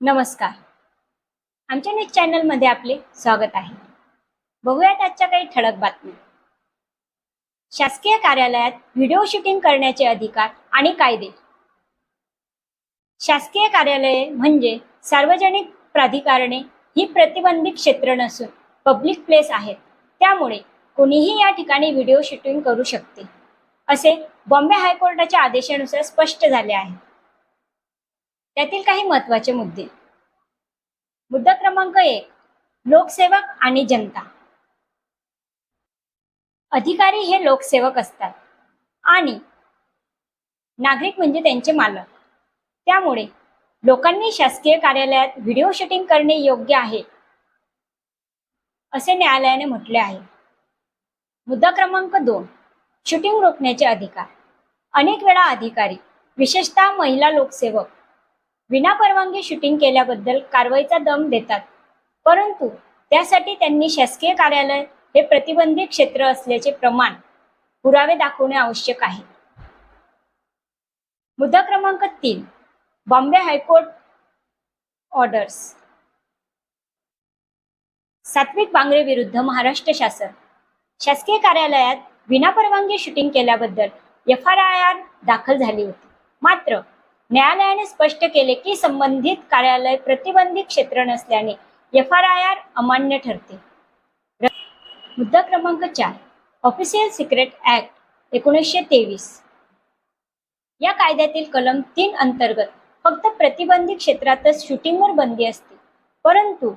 नमस्कार. आमच्या न्यूज चॅनलमध्ये आपले स्वागत आहे. बघूयात आजच्या काही ठळक बातम्या. शासकीय कार्यालयात व्हिडिओ शूटिंग करण्याचे अधिकार आणि कायदे. शासकीय कार्यालये म्हणजे सार्वजनिक प्राधिकरणे ही प्रतिबंधित क्षेत्र नसून पब्लिक प्लेस आहेत. त्यामुळे कोणीही या ठिकाणी व्हिडिओ शूटिंग करू शकते. असे बॉम्बे हायकोर्टाच्या आदेशानुसार स्पष्ट झाले आहे. त्यातील काही महत्त्वाचे मुद्दे. मुद्दा क्रमांक एक लोकसेवक आणि जनता. अधिकारी हे लोकसेवक असतात आणि नागरिक म्हणजे त्यांचे मालक. त्यामुळे लोकांनी शासकीय कार्यालयात व्हिडिओ शूटिंग करणे योग्य आहे असे न्यायालयाने म्हटले आहे. मुद्दा क्रमांक दोन शूटिंग रोखण्याचे अधिकार. अनेक वेळा अधिकारी विशेषतः महिला लोकसेवक विनापरवानगी शूटिंग केल्याबद्दल कारवाईचा दम देतात. परंतु त्यासाठी त्यांनी शासकीय कार्यालय हे प्रतिबंधित क्षेत्र असल्याचे प्रमाण पुरावे दाखवणे आवश्यक आहे. मुद्दा क्रमांक तीन बॉम्बे हायकोर्ट ऑर्डर्स सात्विक बांगरे विरुद्ध महाराष्ट्र शासन. शासकीय कार्यालयात विनापरवानगी शूटिंग केल्याबद्दल एफ आर आय आर दाखल झाली होती. मात्र न्यायालयाने स्पष्ट केले की संबंधित कार्यालय प्रतिबंधित क्षेत्र नसल्याने एफ आर आय आर अमान्य ठरते. मुद्दा क्रमांक चार ऑफिशियल सिक्रेट ऍक्ट एकोणीसशे तेवीस. या कायद्यातील कलम तीन अंतर्गत फक्त प्रतिबंधित क्षेत्रातच शूटिंगवर बंदी असते. परंतु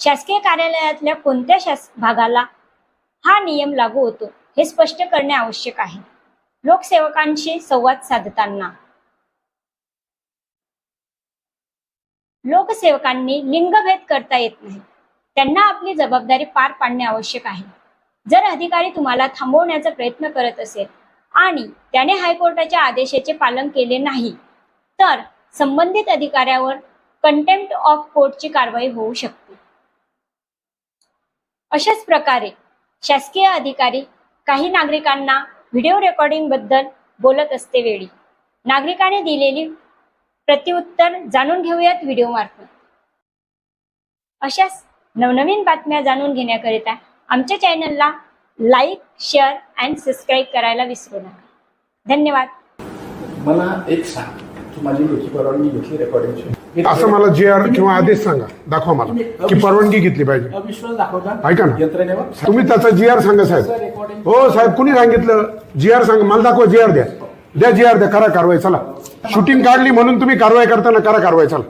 शासकीय कार्यालयातल्या कोणत्या शास भागाला हा नियम लागू होतो हे स्पष्ट करणे आवश्यक आहे. लोकसेवकांशी संवाद साधताना लोकसेवकांनी लिंगभेद करता येत नाही. त्यांना आपली जबाबदारी पार पाडणे आवश्यक आहे. जर अधिकारी तुम्हाला थांबवण्याचा प्रयत्न करत असेल आणि त्याने हायकोर्टाच्या आदेशाचे पालन केले नाही तर संबंधित अधिकाऱ्यावर कंटेम्प्ट ऑफ कोर्टची कारवाई होऊ शकते. अशाच प्रकारे शासकीय अधिकारी काही नागरिकांना व्हिडिओ रेकॉर्डिंगबद्दल बोलत असते वेळी. नागरिकाने दिलेली प्रत्युत्तर जाणून घेऊयात व्हिडिओ मार्फत. अशाच नवनवीन बातम्या जाणून घेण्याकरिता आमच्या चॅनलला लाईक शेअर अँड सबस्क्राईब करायला विसरू नका. धन्यवाद. मला एक सांग तू माझी लेखी परवानगी घेतली रेकॉर्डिंगची असं मला जे आर किंवा आदेश सांगा दाखवा मला की परवानगी घेतली पाहिजे. अविश्वास दाखवता? ऐका ना. यंत्रणेवर? तुम्ही त्याचा जी आर सांगा साहेब. हो साहेब कुणी सांगितलं? जी आर सांगा मला दाखवा जी आर द्या. द्या जी आर द्या करा कारवाई चला. शूटिंग काढली म्हणून तुम्ही कारवाई करताना करा कारवाई चला.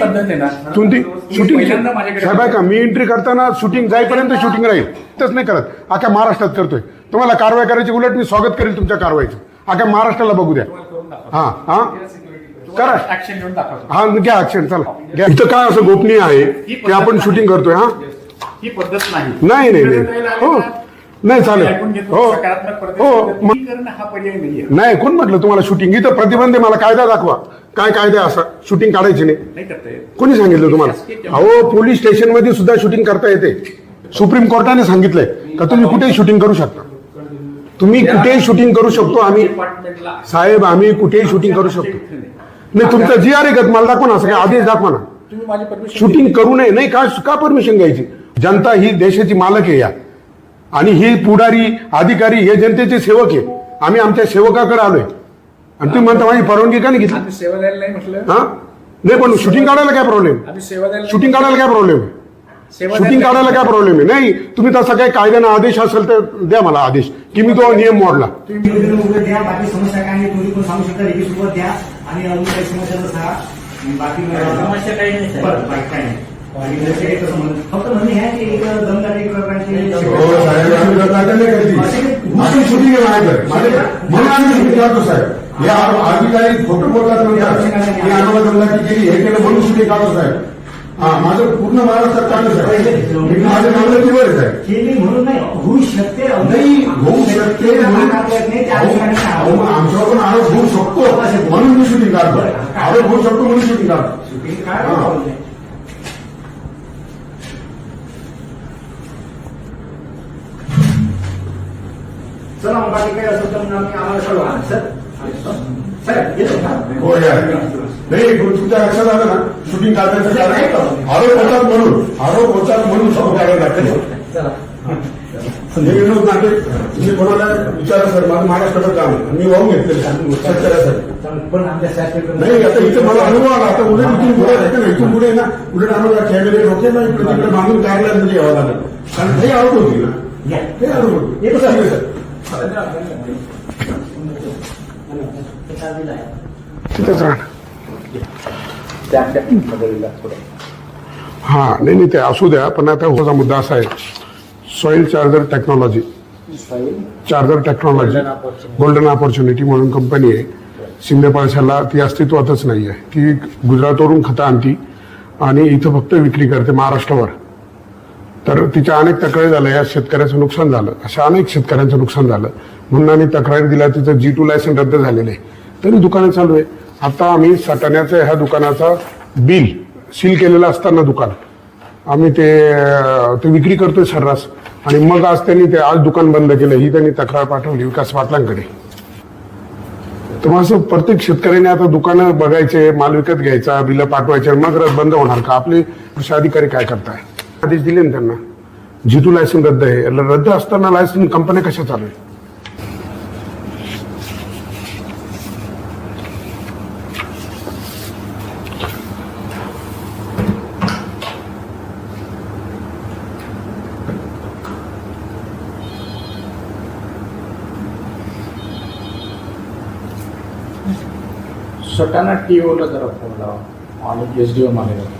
पद्धत आहे ना तुमची पहिल्यांदा शूटिंग माझ्याकडे साहेब ऐका मी एंट्री करताना शूटिंग जाईपर्यंत शूटिंग राहील. तसं नाही करत. अख्या महाराष्ट्रात करतोय. तुम्हाला कारवाई करायची उलट मी स्वागत करेल तुमच्या कारवाईचं. अख्या महाराष्ट्राला बघू द्या. हा हा? करा. ऍक्शन घेऊन दाखवतो. हा घ्या ऍक्शन चला. घ्या. इथं काय असं गोपनीय आहे की आपण शूटिंग करतोय हा? ही पद्धत नाही. नाही नाही हो. नाही चालेल. हो. हो. हा पर्याय नाही कोण म्हटलं तुम्हाला शूटिंग इथं प्रतिबंध मला कायदा दाखवा. काय कायदा असा? शूटिंग काढायची नाही. कोणी सांगितलं तुम्हाला? अहो पोलीस स्टेशनमध्ये सुद्धा शूटिंग करता येते. सुप्रीम कोर्टाने सांगितलंय का तुम्ही कुठेही शूटिंग करू शकता. तुम्ही कुठेही शूटिंग करू शकतो आम्ही साहेब आम्ही कुठेही शूटिंग करू शकतो. नाही. तुमचा जी आर का मला दाखवा ना असं काय आदेश दाखवा ना. शूटिंग करू नये. नाही का का परमिशन घ्यायची? जनता ही देशाची मालक आहे या. आणि ही पुढारी अधिकारी हे जनतेचे सेवक आहे. आम्ही आमच्या सेवकाकडे आलोय. आणि तुम्ही म्हणता माझी परवानगी का नाही घेतली सेवा द्यायला नाही म्हटलं. हा? नाही पण शूटिंग काढायला काय प्रॉब्लेम आम्ही सेवा द्यायला शूटिंग काढायला काय प्रॉब्लेम सेवा शूटिंग द्यायला- काढायला काय प्रॉब्लेम आहे? नाही तुम्ही तसा काही कायद्यानं आदेश असेल तर द्या मला आदेश की मी तो नियम मोडला. द्या बाकी समस्या काय आहे तुम्ही पण सांगू शकता लेखी सोबत द्या आणि अजून काही समस्या तर सांगा. बाकी समस्या काही नाही बरं बाकी काही नाही. फक्त म्हणणे हे आहे की एक आहे. माझ्याकडे. माझ्याकडे- म्हणून आम्ही काढतो, साहेब. हे आ- अधिकारी खोटं बोलतात म्हणतात की आम्हाला दमदाटी केली हे केलं म्हणून शूटिंग काढतो साहेब. हा माझं पूर्ण महाराष्ट्रात चालू साहेब. मी माझ्या नवलतीवर आहे साहेब. केली म्हणून नाही होऊ शकते. नाही होऊ शकते आमच्यावर पण आरोप होऊ शकतो म्हणून मी शूटिंग काढतो आरोप होऊ शकतो म्हणून शूटिंग काढतो चला मग बाकी काही असेल तर आम्ही आम्हाला कळवा सर सर येतो हो या. नाही पण तुमच्या लक्षात आलं ना? शूटिंग काढण्याचं आरोप होतात म्हणून. आरोप होतात म्हणून सब काढायला लागते. विनोद नाटे तुम्ही कोणाला विचारा सर माझं महाराष्ट्राचं काम आहे. मी वाहून घेतलेलं शेतकऱ्यासाठी पण आमच्या शासकीय नाही आता इथे मला अनुभव आला. आता उलट इथून पुढे ना इथून पुढे ना उलट आम्हाला कॅमेरे डोके ना इकडे मागून कार्यालयामध्ये यावं लागेल कारण हे आरोप होती ना. या. हे आरोप होती. सर. तिथेच राहणार. हां हा नाही नाही ते असू द्या पण आता होता मुद्दा असा आहे. Soil charger technology charger technology golden opportunity म्हणून कंपनी आहे. शिंदे पाळशाला ती अस्तित्वातच नाही आहे ती गुजरातवरून खतं आणती आणि इथं फक्त विक्री करते महाराष्ट्रावर. तर तिच्या अनेक तक्रारी झाल्या. या शेतकऱ्याचं नुकसान झालं. अशा अनेक शेतकऱ्यांचं नुकसान झालं. म्हणून आम्ही तक्रारी दिल्या. तिचं जी टू लायसन रद्द झालेलं. आहे तरी दुकानं चालू आहे. आता आम्ही सटाण्याचं ह्या दुकानाचा बिल सील केलेलं असताना दुकान. आम्ही ते ते विक्री करतोय सर्रास. आणि मग आज त्यांनी ते आज दुकान बंद केलं. ही त्यांनी तक्रार पाठवली विकास पाटलांकडे. तर मग असं प्रत्येक शेतकऱ्याने आता दुकानं बघायचे माल विकत घ्यायचा बिलं पाठवायचे मग रद्द बंद होणार का? आपले कृषी अधिकारी काय करताय? आदेश दिले ना त्यांना. जितू लायसन रद्द आहे. रद्द असताना लायसन कंपन्या कशा चालू आहे टी ओला जरा फोन लावा. आणि एस डी ओ मानेला